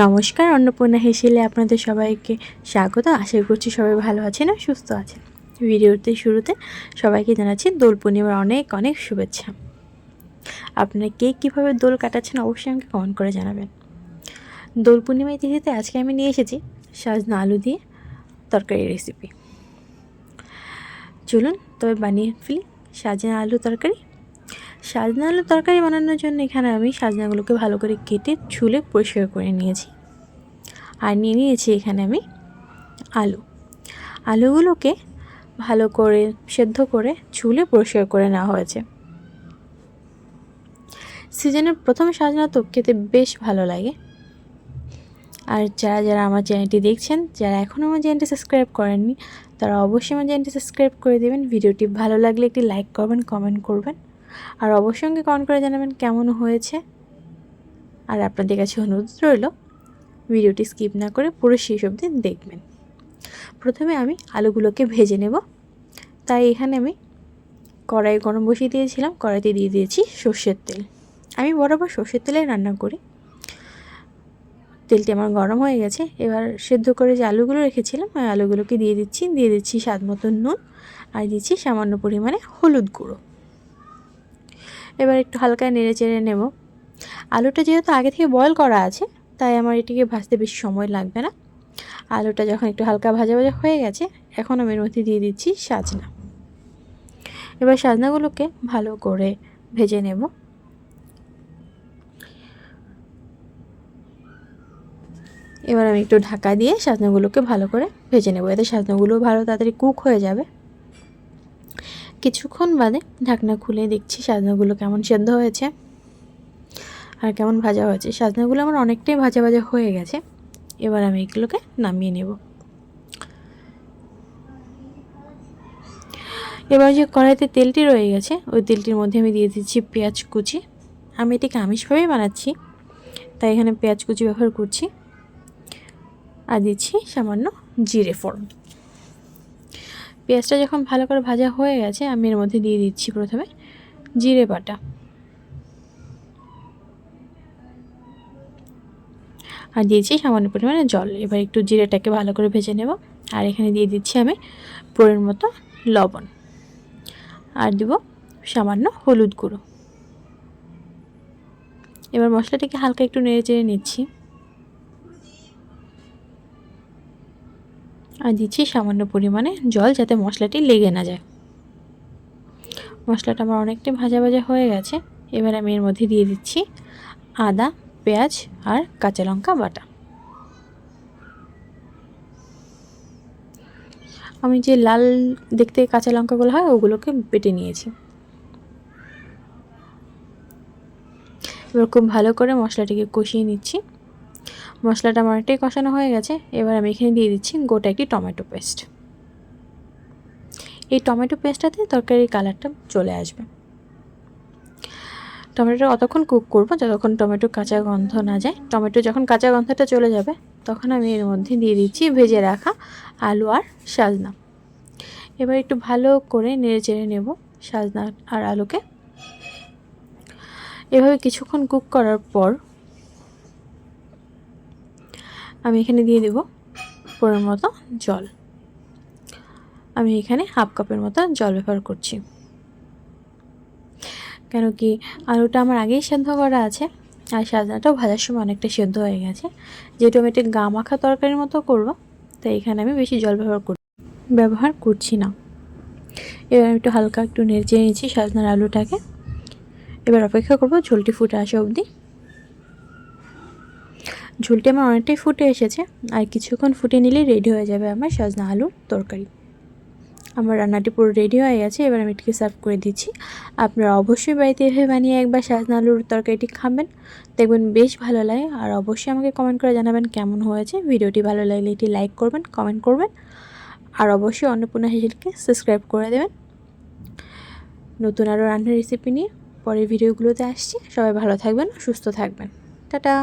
নমস্কার, অন্নপূর্ণা হেসেলে আপনাদের সবাইকে স্বাগত। আশা করছি সবাই ভালো আছেন আর সুস্থ আছেন। ভিডিওতে শুরুতে সবাইকে জানাচ্ছি দোল পূর্ণিমার অনেক অনেক শুভেচ্ছা। আপনারা কে কীভাবে দোল কাটাচ্ছেন অবশ্যই আমাকে কমেন্ট করে জানাবেন। দোল পূর্ণিমায় তিথিতে আজকে আমি নিয়ে এসেছি সাজনা আলু দিয়ে তরকারি রেসিপি চলুন, তবে বানিয়ে ফেলি। সাজনা আলু তরকারি সাজনা আলু তরকারি বানানোর জন্য এখানে আমি সাজনাগুলোকে ভালো করে কেটে, ছুলে পরিষ্কার করে নিয়েছি। আর নিয়ে নিয়েছি এখানে আমি আলু। আলুগুলোকে ভালো করে সেদ্ধ করে, ছুলে পরিষ্কার করে নেওয়া হয়েছে। সিজনের প্রথম সাজনা তো খেতে বেশ ভালো লাগে। আর যারা যারা আমার চ্যানেলটি দেখছেন, যারা এখনও আমার চ্যানেলটি সাবস্ক্রাইব করেননি, তারা অবশ্যই আমার চ্যানেলটি সাবস্ক্রাইব করে দেবেন। ভিডিওটি ভালো লাগলে একটি লাইক করবেন, কমেন্ট করবেন। আর অবশ্যই আমাকে কমেন্ট করে জানাবেন কেমন হয়েছে। আর আপনাদের কাছে অনুরোধ রইল, ভিডিওটি স্কিপ না করে পুরো শেষ অবধি দেখবেন। প্রথমে আমি আলুগুলোকে ভেজে নেব। তাই এখানে আমি কড়াই গরম বসিয়ে দিয়েছিলাম, কড়াইতে দিয়ে দিয়েছি সর্ষের তেল। আমি বরাবর সর্ষের তেলে রান্না করি। তেলটি আমার গরম হয়ে গেছে। এবার সেদ্ধ করে যে আলুগুলো রেখেছিলাম, ওই আলুগুলোকে দিয়ে দিচ্ছি দিয়ে দিচ্ছি স্বাদ নুন, আর দিচ্ছি সামান্য পরিমাণে হলুদ গুঁড়ো। এবার একটু হালকা নেড়ে চেড়ে নেব। আলুটা যেহেতু আগে থেকে বয়ল করা আছে, তাই আমার এটিকে ভাজতে বেশি সময় লাগবে না। আলুটা যখন একটু হালকা ভাজা ভাজা হয়ে গেছে, এখন আমি এর মধ্যে দিয়ে দিচ্ছি সাজনা। এবার সাজনাগুলোকে ভালো করে ভেজে নেব। এবার আমি একটু ঢাকা দিয়ে সাজনাগুলোকে ভালো করে ভেজে নেব। এতে সাজনাগুলো ভালো তাড়াতাড়ি কুক হয়ে যাবে। কিছুক্ষণ বাদে ঢাকনা খুলে দেখছি সাজনাগুলো কেমন সেদ্ধ হয়েছে আর কেমন ভাজা হয়েছে। সাজনাগুলো আমার অনেকটাই ভাজা ভাজা হয়ে গেছে। এবার আমি এগুলোকে নামিয়ে নেব। এবার যে কড়াইতে তেলটি রয়ে গেছে, ওই তেলটির মধ্যে আমি দিয়ে দিচ্ছি পেঁয়াজ কুচি। আমি এটিকে আমিষভাবেই বানাচ্ছি, তাই এখানে পেঁয়াজ কুচি ব্যবহার করছি। আর দিচ্ছি সামান্য জিরে ফোড়ন। পেঁয়াজটা যখন ভালো করে ভাজা হয়ে গেছে, আমি এর মধ্যে দিয়ে দিচ্ছি প্রথমে জিরে বাটা। আর দিয়েছি সামান্য পরিমাণে জল। এবার একটু জিরেটাকে ভালো করে ভেজে নেব। আর এখানে দিয়ে দিচ্ছি আমি পরের মতো লবণ। আর দিব সামান্য হলুদ গুঁড়ো। এবার মশলাটাকে হালকা একটু নেড়ে চেড়ে নিচ্ছি। আর দিচ্ছি সামান্য পরিমাণে জল যাতে মশলাটি লেগে না যায়। মশলাটা আমার অনেকটাই ভাজা ভাজা হয়ে গেছে। এবার আমি এর মধ্যে দিয়ে দিচ্ছি আদা, পেঁয়াজ আর কাঁচা লঙ্কা বাটা। আমি যে লাল দেখতে কাঁচা লঙ্কাগুলো হয়, ওগুলোকে বেটে নিয়েছি। এবার খুব ভালো করে মশলাটিকে কষিয়ে নিচ্ছি। মশলাটা আমার অনেকটাই কষানো হয়ে গেছে। এবার আমি এখানে দিয়ে দিচ্ছি গোটা একটি টমেটো পেস্ট। এই টমেটো পেস্টটাতে তরকারির কালারটা চলে আসবে। টমেটোটা অতক্ষণ কুক করব, যতক্ষণ টমেটো কাঁচা গন্ধ না যায়। টমেটো যখন কাঁচা গন্ধটা চলে যাবে, তখন আমি এর মধ্যে দিয়ে দিচ্ছি ভেজে রাখা আলু আর সাজনা এবার একটু ভালো করে নেড়ে চেড়ে নেব সাজনা আর আলুকে। এভাবে কিছুক্ষণ কুক করার পর আমি এখানে দিয়ে দেব পরের মতো জল। আমি এখানে হাফ কাপের মতো জল ব্যবহার করছি। কেন কি আলুটা আমার আগেই সেদ্ধ করা আছে আর সাজনাটাও ভাজার সময় অনেকটা সেদ্ধ হয়ে গেছে। যেহেতু আমি একটা গা মাখা তরকারির মতো করব, তাই এখানে আমি বেশি জল ব্যবহার কর, ব্যবহার করছি না। এবার আমি একটু হালকা একটু নেড়ে নিয়েছি সাজনার আলুটাকে। এবার অপেক্ষা করব ঝোলটি ফুটে আসা অবধি। ঝোলটি আমার অনেকটাই ফুটে এসেছে, আর কিছুক্ষণ ফুটে নিলেই রেডি হয়ে যাবে আমার সজনা আলুর তরকারি। আমার রান্নাটি পুরো রেডি হয়ে গেছে, এবার আমি এটিকে সার্ভ করে দিচ্ছি। আপনারা অবশ্যই বাড়িতে এভাবে বানিয়ে একবার সাজনা আলুর তরকারিটি খাবেন, দেখবেন বেশ ভালো লাগে। আর অবশ্যই আমাকে কমেন্ট করে জানাবেন কেমন হয়েছে। ভিডিওটি ভালো লাগলে এটি লাইক করবেন কমেন্ট করবেন, আর অবশ্যই অন্নপূর্ণা হেসেলকে সাবস্ক্রাইব করে দেবেন। নতুন আরও রান্নার রেসিপি নিয়ে পরের ভিডিওগুলোতে আসছি। সবাই ভালো থাকবেন, সুস্থ থাকবেন। টাটা!